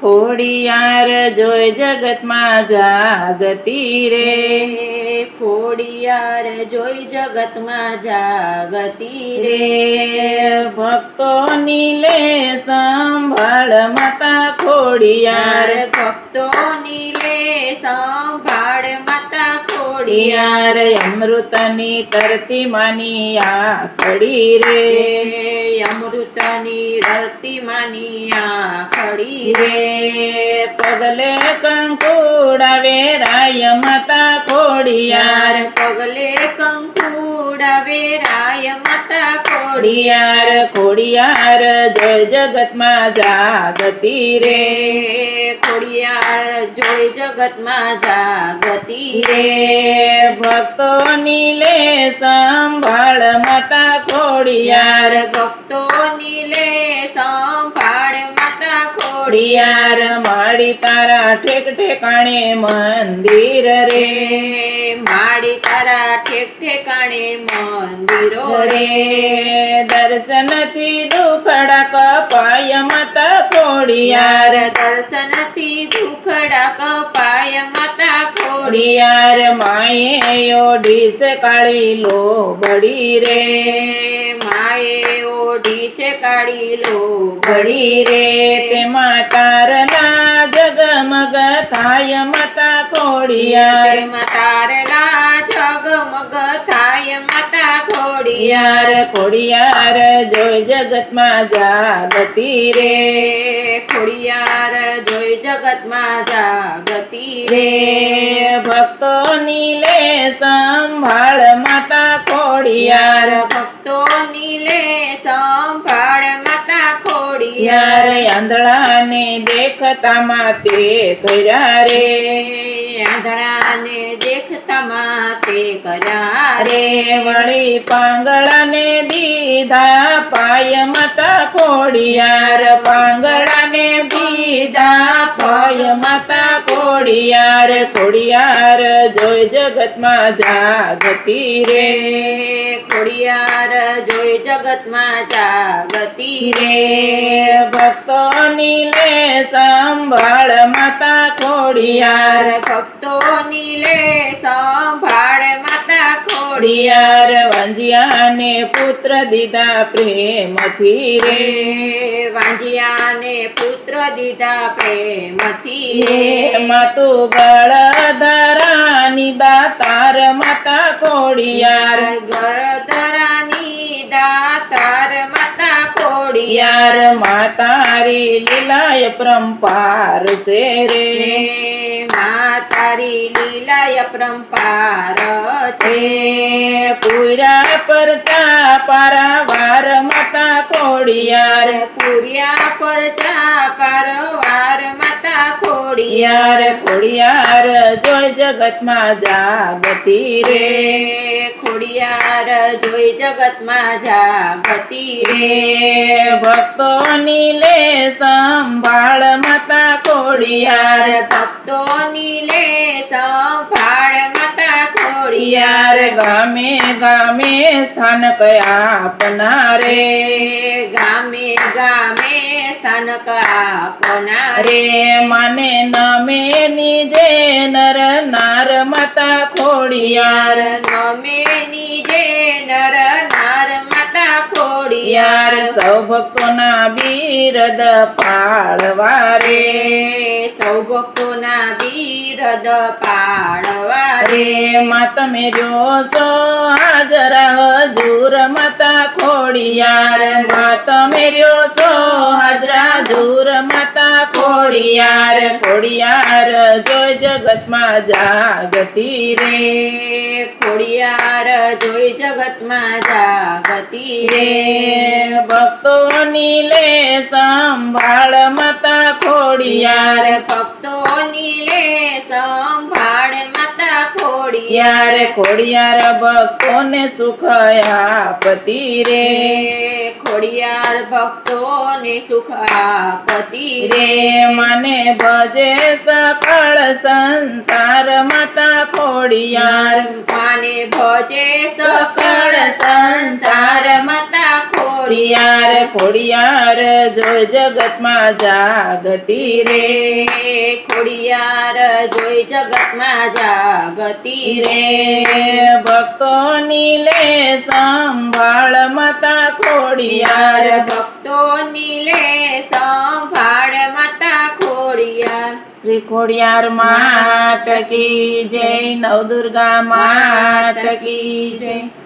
ખોડિયાર જોઈ જગતમાં જાગતી રે. ખોડિયાર જોઈ જગતમાં જાગતી રે. ભક્તોની લે સંભાળ માતા ખોડિયાર. યાર ભક્તોની લે સંભાળ ખોડિયાર યાર અમૃતની તરતી માની આ ખડી રે અમૃતની ધરતી માની આ ખડી રે. રે પગલે કંકુડા વેરાય માતા ખોડિયાર. પગલે કંકુડા વેરાય માતા ખોડિયાર ખોડિયાર જય જગતમાં જાગતી રે. ખોડિયાર જોઈ જગતમાં જાગતી રે. ભક્તોની લે સંભાળ માતા ખોડિયાર ભક્તોની લે સંભાળ ખોડિયાર માડી તારા ઠેક ઠેકાણે મંદિર રે. માડી તારા ઠેક ઠેકાણે મંદિરો રે. રે દર્શનથી દુખડા કપાય માતા ખોડિયાર યાર દર્શનથી દુખડા કપાય માતા ખોડિયાર, માએ ઓઢીસ કાળી લો બળી રે. માએ ઓઢી છે કાળી લો બળી રે. તેમાં તારના જગમગ થાય માતા ખોડિયાર. તેમાં તારલા જગમગ થાય ખોડિયાર યાર ખોડિયાર જોઈ જગતમાં જાગતી રે. ખોડિયાર જોઈ જગતમાં જાગતી રે. ભક્તોની લે સંભાળ માતા ખોડિયાર યાર ભક્તોની લે સંભાળ માતા ખોડિયાર યાર આંધળાને દેખતા માતે કર્યા રે. આંધળાને દેખતા તે કર્યા રે. વળી પાંગળાને દીધા, પાય માતા ખોડિયાર. પાંગળાને દીધા, પાય માતા ખોડિયાર ખોડિયાર જોઈ જગતમાં જાગતી રે. ખોડિયાર જોઈ જગતમાં જાગતી રે. ભક્તોની લે સંભાળ માતા ખોડિયાર. યાર ભક્તોની લે સંભાળ ખોડિયાર વાંજિયાને પુત્ર દીધા પ્રેમથી રે. વાંજિયાને પુત્ર દીધા પ્રેમથી રે. માતુ ગળધરાની દાતાર માતા ખોડિયાર. ગરધરાની દાતાર માતા ખોડિયાર. યાર માતારી લીલાય પરંપાર છે રે. રે માતારી લીલાય પરંપાર છે. છે પૂરા પર ચા પારાવાર માતા ખોડિયાર. પૂર્યા પર ચા પારવાર માતા ખોડિયાર. યાર ખોડિયાર જોઈ જગતમાં જાગતી રે. ખોડિયાર જોઈ જગતમાં જાગતી રે. ભક્તોની લે સંભાળ માતા ખોડિયાર. ભક્તોની લે સંભાળ માતા ખોડિયાર. યાર ગામે ગામે સ્થાન કયા આપના રે ગામે ગામે સ્થાન કયા આપના રે માને નમે નીજે નર નાર માતા ખોડિયાર. નમે નીજે નર નાર માતા ખોડિયાર. યાર સૌ ભક્તોના બીરદ પાળવા રે સૌ સૌ ભક્તોના બીરદ પાડવા રે મા તમે જો સો હાજર હજુર માતા ખોડિયાર. મા તમે જોશો હાજરા જુર માતા ખોડિયાર. ખોડિયાર જોઈ જગતમાં જાગતી રે. રે ખોડિયાર જોઈ જગતમાં જાગતી રે. ભક્તોની લે સંભાળ માતા ખોડિયાર. યાર ભક્તોની લે સંભાળ માતા ખોડિયાર યાર ખોડિયાર ભક્તોને સુખ આપતી રે. રે ખોડિયાર ભક્તોને સુખ આપતી રે. મને ભજે સકળ સંસાર માતા ખોડિયાર. મને ભજે સકળ સંસાર માતા ખોડિયાર ખોડિયાર જોઈ જગતમાં જાગતી રે. ખોડિયાર જોઈ જગતમાં જાગતી રે. ભક્તોની લે સંભાળ માતા ખોડિયાર. યાર ભક્તોની લે સંભાળ માતા ખોડિયાર. શ્રી ખોડિયાર માત કી જય નવદુર્ગા માત કી જય.